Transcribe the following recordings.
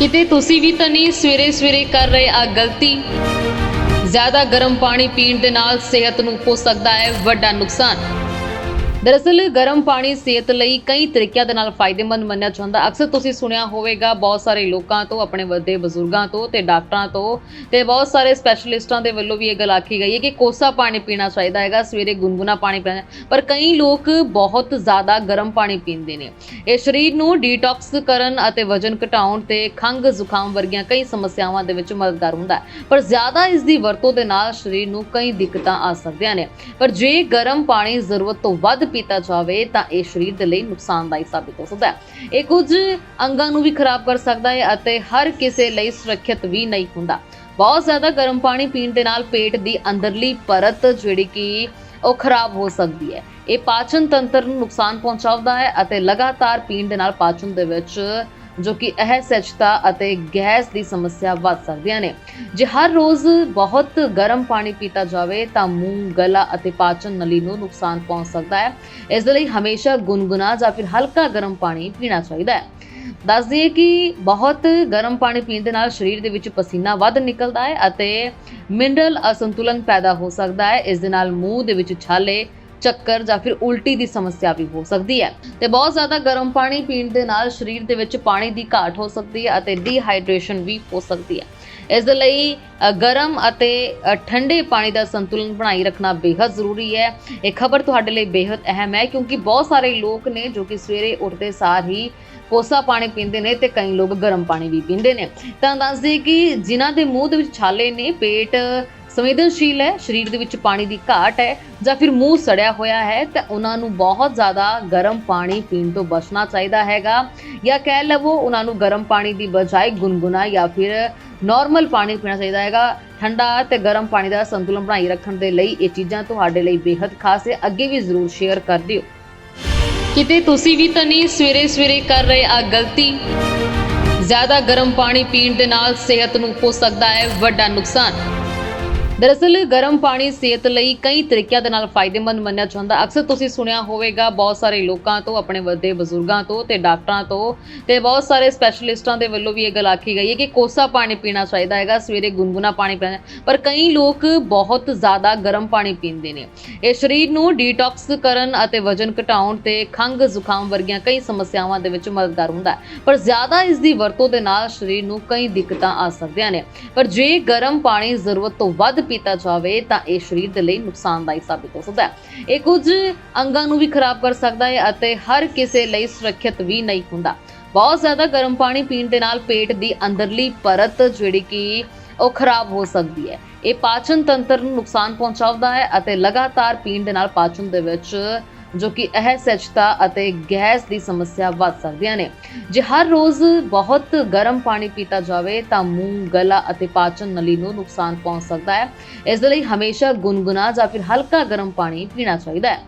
ਕਿਤੇ ਤੁਸੀਂ ਵੀ ਤਾਂ ਨਹੀਂ ਸਵੇਰੇ ਸਵੇਰੇ ਕਰ ਰਹੇ ਆ ਗਲਤੀ? ਜ਼ਿਆਦਾ ਗਰਮ ਪਾਣੀ ਪੀਣ ਦੇ ਨਾਲ ਸਿਹਤ ਨੂੰ ਹੋ ਸਕਦਾ ਹੈ ਵੱਡਾ ਨੁਕਸਾਨ। ਦਰਅਸਲ ਗਰਮ ਪਾਣੀ ਸਿਹਤ ਲਈ ਕਈ ਤਰੀਕਿਆਂ ਦੇ ਨਾਲ ਫਾਇਦੇਮੰਦ ਮੰਨਿਆ ਜਾਂਦਾ। ਅਕਸਰ ਤੁਸੀਂ ਸੁਣਿਆ ਹੋਵੇਗਾ, ਬਹੁਤ ਸਾਰੇ ਲੋਕਾਂ ਤੋਂ, ਆਪਣੇ ਵੱਡੇ ਬਜ਼ੁਰਗਾਂ ਤੋਂ ਤੇ ਡਾਕਟਰਾਂ ਤੋਂ ਤੇ ਬਹੁਤ ਸਾਰੇ ਸਪੈਸ਼ਲਿਸਟਾਂ ਦੇ ਵੱਲੋਂ ਵੀ ਇਹ ਗੱਲ ਆਖੀ ਗਈ ਹੈ ਕਿ ਕੋਸਾ ਪਾਣੀ ਪੀਣਾ ਚਾਹੀਦਾ ਹੈਗਾ, ਸਵੇਰੇ ਗੁਨਗੁਨਾ ਪਾਣੀ ਪੀਣਾ ਪਰ ਕਈ ਲੋਕ ਬਹੁਤ ਜ਼ਿਆਦਾ ਗਰਮ ਪਾਣੀ ਪੀਂਦੇ ਨੇ। ਇਹ ਸਰੀਰ ਨੂੰ ਡੀਟੌਕਸ ਕਰਨ ਅਤੇ ਵਜਨ ਘਟਾਉਣ ਤੇ ਖੰਘ ਜ਼ੁਕਾਮ ਵਰਗੀਆਂ ਕਈ ਸਮੱਸਿਆਵਾਂ ਦੇ ਵਿੱਚ ਮਦਦਗਾਰ ਹੁੰਦਾ ਹੈ। ਪਰ ਜ਼ਿਆਦਾ ਇਸ ਦੀ ਵਰਤੋਂ ਦੇ ਨਾਲ ਸਰੀਰ ਨੂੰ ਕਈ ਦਿੱਕਤਾਂ ਆ ਸਕਦੀਆਂ ਨੇ। ਪਰ ਜੇ ਗਰਮ ਪਾਣੀ ਜ਼ਰੂਰਤ ਤੋਂ ਵੱਧ ਪੀਤਾ ਜਾਵੇ ਤਾਂ ਇਹ ਸਰੀਰ ਦੇ ਲਈ ਨੁਕਸਾਨਦਾਇਕ ਸਾਬਿਤ ਹੋ ਸਕਦਾ ਹੈ। ਇਹ ਕੁਝ ਅੰਗਾਂ ਨੂੰ ਵੀ ਖਰਾਬ ਕਰ ਸਕਦਾ ਹੈ ਅਤੇ ਹਰ ਕਿਸੇ ਲਈ ਸੁਰੱਖਿਅਤ ਵੀ ਨਹੀਂ ਹੁੰਦਾ। ਬਹੁਤ ਜ਼ਿਆਦਾ ਗਰਮ ਪਾਣੀ ਪੀਣ ਦੇ ਨਾਲ ਪੇਟ ਦੀ ਅੰਦਰਲੀ ਪਰਤ ਜਿਹੜੀ ਕਿ ਉਹ ਖਰਾਬ ਹੋ ਸਕਦੀ ਹੈ। ਇਹ ਪਾਚਨ ਤੰਤਰ ਨੂੰ ਨੁਕਸਾਨ ਪਹੁੰਚਾਉਂਦਾ ਹੈ ਅਤੇ ਲਗਾਤਾਰ ਪੀਣ ਦੇ ਨਾਲ ਪਾਚਨ ਦੇ ਵਿੱਚ ਜੋ ਕਿ ਅਸਹਿਜਤਾ ਅਤੇ ਗੈਸ ਦੀ ਸਮੱਸਿਆ ਵੱਧ ਸਕਦੀਆਂ ਨੇ। ਜੇ ਹਰ ਰੋਜ਼ ਬਹੁਤ ਗਰਮ ਪਾਣੀ ਪੀਤਾ ਜਾਵੇ, ਤਾਂ ਮੂੰਹ, ਗਲਾ ਅਤੇ ਪਾਚਨ ਨਲੀ ਨੂੰ ਨੁਕਸਾਨ ਪਹੁੰਚ ਸਕਦਾ ਹੈ। ਇਸ ਦੇ ਲਈ ਹਮੇਸ਼ਾ ਗੁਨਗੁਨਾ ਜਾਂ ਫਿਰ ਹਲਕਾ ਗਰਮ ਪਾਣੀ ਪੀਣਾ ਚਾਹੀਦਾ ਹੈ। ਦੱਸ ਦਈਏ ਕਿ ਬਹੁਤ ਗਰਮ ਪਾਣੀ ਪੀਣ ਦੇ ਨਾਲ ਸਰੀਰ ਦੇ ਵਿੱਚ ਪਸੀਨਾ ਵੱਧ ਨਿਕਲਦਾ ਹੈ ਅਤੇ ਮਿਨਰਲ ਅਸੰਤੁਲਨ ਪੈਦਾ ਹੋ ਸਕਦਾ ਹੈ। ਇਸ ਦੇ ਨਾਲ ਮੂੰਹ ਦੇ ਵਿੱਚ ਛਾਲੇ ਚੱਕਰ ਜਾਂ ਫਿਰ ਉਲਟੀ ਦੀ ਸਮੱਸਿਆ ਵੀ ਹੋ ਸਕਦੀ ਹੈ। ਤੇ ਬਹੁਤ ਜ਼ਿਆਦਾ ਗਰਮ ਪਾਣੀ ਪੀਣ ਦੇ ਨਾਲ ਸਰੀਰ ਦੇ ਵਿੱਚ ਪਾਣੀ ਦੀ ਘਾਟ ਹੋ ਸਕਦੀ ਹੈ ਅਤੇ ਡੀਹਾਈਡਰੇਸ਼ਨ ਵੀ ਹੋ ਸਕਦੀ ਹੈ। ਇਸ ਦੇ ਲਈ ਗਰਮ ਅਤੇ ਠੰਡੇ ਪਾਣੀ ਦਾ ਸੰਤੁਲਨ ਬਣਾਈ ਰੱਖਣਾ ਬੇਹੱਦ ਜ਼ਰੂਰੀ ਹੈ। ਇਹ ਖਬਰ ਤੁਹਾਡੇ ਲਈ ਬੇਹੱਦ ਅਹਿਮ ਹੈ ਕਿਉਂਕਿ ਬਹੁਤ ਸਾਰੇ ਲੋਕ ਨੇ ਜੋ ਕਿ ਸਵੇਰੇ ਉੱਠਦੇ ਸਾਰ ਹੀ ਕੋਸਾ ਪਾਣੀ ਪੀਂਦੇ ਨੇ ਤੇ ਕਈ ਲੋਕ ਗਰਮ ਪਾਣੀ ਵੀ ਪੀਂਦੇ ਨੇ। ਤਾਂ ਦੱਸਦੇ ਕਿ ਜਿਨ੍ਹਾਂ ਦੇ ਮੂੰਹ ਦੇ ਵਿੱਚ ਛਾਲੇ ਨੇ, ਪੇਟ ਸੰਵੇਦਨਸ਼ੀਲ ਹੈ, ਸਰੀਰ ਦੇ ਵਿੱਚ ਪਾਣੀ ਦੀ ਘਾਟ ਹੈ ਜਾਂ ਫਿਰ ਮੂੰਹ ਸੜਿਆ ਹੋਇਆ ਹੈ ਤਾਂ ਉਹਨਾਂ ਨੂੰ ਬਹੁਤ ਜ਼ਿਆਦਾ ਗਰਮ ਪਾਣੀ ਪੀਣ ਤੋਂ ਬਚਣਾ ਚਾਹੀਦਾ ਹੈਗਾ। ਜਾਂ ਕਹਿ ਲਵੋ ਉਹਨਾਂ ਨੂੰ ਗਰਮ ਪਾਣੀ ਦੀ ਬਜਾਏ ਗੁਨਗੁਨਾ ਜਾਂ ਫਿਰ ਨਾਰਮਲ ਪਾਣੀ ਪੀਣਾ ਚਾਹੀਦਾ ਹੈਗਾ। ਠੰਡਾ ਤੇ ਗਰਮ ਪਾਣੀ ਦਾ ਸੰਤੁਲਨ ਬਣਾਈ ਰੱਖਣ ਦੇ ਲਈ ਇਹ ਚੀਜ਼ਾਂ ਤੁਹਾਡੇ ਲਈ ਬੇहद ਖਾਸ ਹੈ। ਅੱਗੇ ਵੀ ਜ਼ਰੂਰ ਸ਼ੇਅਰ ਕਰ ਦਿਓ। ਕਿਤੇ ਤੁਸੀਂ ਵੀ ਤਾਂ ਨਹੀਂ ਸਵੇਰੇ ਸਵੇਰੇ ਕਰ ਰਹੇ ਆ ਗਲਤੀ? ਜ਼ਿਆਦਾ ਗਰਮ ਪਾਣੀ ਪੀਣ ਦੇ ਨਾਲ ਸਿਹਤ ਨੂੰ ਹੋ ਸਕਦਾ ਹੈ, ਵੱਡਾ ਨੁਕਸਾਨ। ਦਰਅਸਲ ਗਰਮ ਪਾਣੀ ਸਿਹਤ ਲਈ ਕਈ ਤਰੀਕਿਆਂ ਦੇ ਨਾਲ ਫਾਇਦੇਮੰਦ ਮੰਨਿਆ ਜਾਂਦਾ। ਅਕਸਰ ਤੁਸੀਂ ਸੁਣਿਆ ਹੋਵੇਗਾ, ਬਹੁਤ ਸਾਰੇ ਲੋਕਾਂ ਤੋਂ, ਆਪਣੇ ਵੱਡੇ ਬਜ਼ੁਰਗਾਂ ਤੋਂ ਤੇ ਡਾਕਟਰਾਂ ਤੋਂ ਤੇ ਬਹੁਤ ਸਾਰੇ ਸਪੈਸ਼ਲਿਸਟਾਂ ਦੇ ਵੱਲੋਂ ਵੀ ਇਹ ਗੱਲ ਆਖੀ ਗਈ ਹੈ ਕਿ ਕੋਸਾ ਪਾਣੀ ਪੀਣਾ ਚਾਹੀਦਾ ਹੈਗਾ, ਸਵੇਰੇ ਗੁਨਗੁਨਾ ਪਾਣੀ ਪੀਣਾ ਪਰ ਕਈ ਲੋਕ ਬਹੁਤ ਜ਼ਿਆਦਾ ਗਰਮ ਪਾਣੀ ਪੀਂਦੇ ਨੇ। ਇਹ ਸਰੀਰ ਨੂੰ ਡੀਟੌਕਸ ਕਰਨ ਅਤੇ ਵਜਨ ਘਟਾਉਣ ਤੇ ਖੰਘ ਜ਼ੁਕਾਮ ਵਰਗੀਆਂ ਕਈ ਸਮੱਸਿਆਵਾਂ ਦੇ ਵਿੱਚ ਮਦਦਗਾਰ ਹੁੰਦਾ ਪਰ ਜ਼ਿਆਦਾ ਇਸ ਦੀ ਵਰਤੋਂ ਦੇ ਨਾਲ ਸਰੀਰ ਨੂੰ ਕਈ ਦਿੱਕਤਾਂ ਆ ਸਕਦੀਆਂ ਨੇ। ਪਰ ਜੇ ਗਰਮ ਪਾਣੀ ਜ਼ਰੂਰਤ ਤੋਂ ਵੱਧ ਪੀਤਾ ਜਾਵੇ ਤਾਂ ਇਹ ਸਰੀਰ ਦੇ ਲਈ ਨੁਕਸਾਨਦਾਇਕ ਸਾਬਿਤ ਹੋ ਸਕਦਾ ਹੈ। ਇਹ ਕੁਝ ਅੰਗਾਂ ਨੂੰ ਵੀ ਖਰਾਬ ਕਰ ਸਕਦਾ ਹੈ ਅਤੇ ਹਰ ਕਿਸੇ ਲਈ ਸੁਰੱਖਿਅਤ ਵੀ ਨਹੀਂ ਹੁੰਦਾ। ਬਹੁਤ ਜ਼ਿਆਦਾ ਗਰਮ ਪਾਣੀ ਪੀਣ ਦੇ ਨਾਲ ਪੇਟ ਦੀ ਅੰਦਰਲੀ ਪਰਤ ਜਿਹੜੀ ਕਿ ਉਹ ਖਰਾਬ ਹੋ ਸਕਦੀ ਹੈ। ਇਹ ਪਾਚਨ ਤੰਤਰ ਨੂੰ ਨੁਕਸਾਨ ਪਹੁੰਚਾਉਂਦਾ ਹੈ ਅਤੇ ਲਗਾਤਾਰ ਪੀਣ ਦੇ ਨਾਲ ਪਾਚਨ ਦੇ ਵਿੱਚ ਜੋ ਕਿ ਅਸਹਿਜਤਾ ਅਤੇ ਗੈਸ ਦੀ ਸਮੱਸਿਆ ਵੱਧ ਸਕਦੀਆਂ ਨੇ। ਜੇ ਹਰ ਰੋਜ਼ ਬਹੁਤ ਗਰਮ ਪਾਣੀ ਪੀਤਾ ਜਾਵੇ, ਤਾਂ ਮੂੰਹ, ਗਲਾ ਅਤੇ ਪਾਚਨ ਨਲੀ ਨੂੰ ਨੁਕਸਾਨ ਪਹੁੰਚ ਸਕਦਾ ਹੈ। ਇਸ ਦੇ ਲਈ ਹਮੇਸ਼ਾ ਗੁਨਗੁਨਾ ਜਾਂ ਫਿਰ ਹਲਕਾ ਗਰਮ ਪਾਣੀ ਪੀਣਾ ਚਾਹੀਦਾ ਹੈ।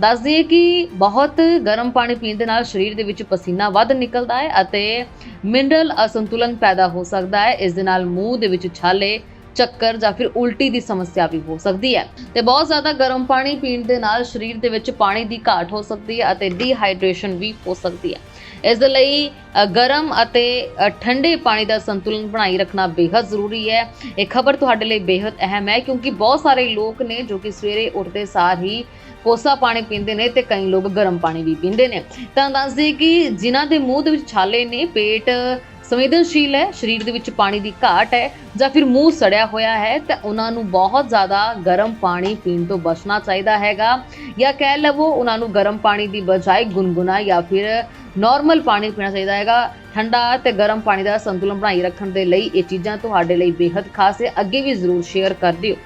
ਦੱਸ ਦਈਏ ਕਿ ਬਹੁਤ ਗਰਮ ਪਾਣੀ ਪੀਣ ਦੇ ਨਾਲ ਸਰੀਰ ਦੇ ਵਿੱਚ ਪਸੀਨਾ ਵੱਧ ਨਿਕਲਦਾ ਹੈ ਅਤੇ ਮਿਨਰਲ ਅਸੰਤੁਲਨ ਪੈਦਾ ਹੋ ਸਕਦਾ ਹੈ। ਇਸ ਦੇ ਨਾਲ ਮੂੰਹ ਦੇ ਵਿੱਚ ਛਾਲੇ ਚੱਕਰ ਜਾਂ ਫਿਰ ਉਲਟੀ ਦੀ ਸਮੱਸਿਆ ਵੀ ਹੋ ਸਕਦੀ ਹੈ। ਤੇ ਬਹੁਤ ਜ਼ਿਆਦਾ ਗਰਮ ਪਾਣੀ ਪੀਣ ਦੇ ਨਾਲ ਸਰੀਰ ਦੇ ਵਿੱਚ ਪਾਣੀ ਦੀ ਘਾਟ ਹੋ ਸਕਦੀ ਹੈ ਅਤੇ ਡੀਹਾਈਡਰੇਸ਼ਨ ਵੀ ਹੋ ਸਕਦੀ ਹੈ। ਇਸ ਦੇ ਲਈ ਗਰਮ ਅਤੇ ਠੰਡੇ ਪਾਣੀ ਦਾ ਸੰਤੁਲਨ ਬਣਾਈ ਰੱਖਣਾ ਬੇਹੱਦ ਜ਼ਰੂਰੀ ਹੈ। ਇਹ ਖਬਰ ਤੁਹਾਡੇ ਲਈ ਬੇਹੱਦ ਅਹਿਮ ਹੈ ਕਿਉਂਕਿ ਬਹੁਤ ਸਾਰੇ ਲੋਕ ਨੇ ਜੋ ਕਿ ਸਵੇਰੇ ਉੱਠਦੇ ਸਾਰ ਹੀ ਕੋਸਾ ਪਾਣੀ ਪੀਂਦੇ ਨੇ ਤੇ ਕਈ ਲੋਕ ਗਰਮ ਪਾਣੀ ਵੀ ਪੀਂਦੇ ਨੇ। ਤਾਂ ਦੱਸਦੇ ਕਿ ਜਿਨ੍ਹਾਂ ਦੇ ਮੂੰਹ ਦੇ ਵਿੱਚ ਛਾਲੇ ਨੇ, ਪੇਟ ਸੰਵੇਦਨਸ਼ੀਲ ਹੈ, ਸਰੀਰ ਦੇ ਵਿੱਚ ਪਾਣੀ ਦੀ ਘਾਟ ਹੈ ਜਾਂ ਫਿਰ ਮੂੰਹ ਸੜਿਆ ਹੋਇਆ ਹੈ, ਤਾਂ ਉਹਨਾਂ ਨੂੰ ਬਹੁਤ ਜ਼ਿਆਦਾ ਗਰਮ ਪਾਣੀ ਪੀਣ ਤੋਂ ਬਚਣਾ ਚਾਹੀਦਾ ਹੈਗਾ। ਜਾਂ ਕਹਿ ਲਵੋ ਉਹਨਾਂ ਨੂੰ ਗਰਮ ਪਾਣੀ ਦੀ ਬਜਾਏ ਗੁਨਗੁਨਾ ਜਾਂ ਫਿਰ ਨਾਰਮਲ ਪਾਣੀ ਪੀਣਾ ਚਾਹੀਦਾ ਹੈਗਾ। ਠੰਡਾ ਤੇ ਗਰਮ ਪਾਣੀ ਦਾ ਸੰਤੁਲਨ ਬਣਾਈ ਰੱਖਣ ਦੇ ਲਈ ਇਹ ਚੀਜ਼ਾਂ ਤੁਹਾਡੇ ਲਈ ਬੇहद ਖਾਸ ਹੈ। ਅੱਗੇ ਵੀ ਜ਼ਰੂਰ ਸ਼ੇਅਰ ਕਰ ਦਿਓ।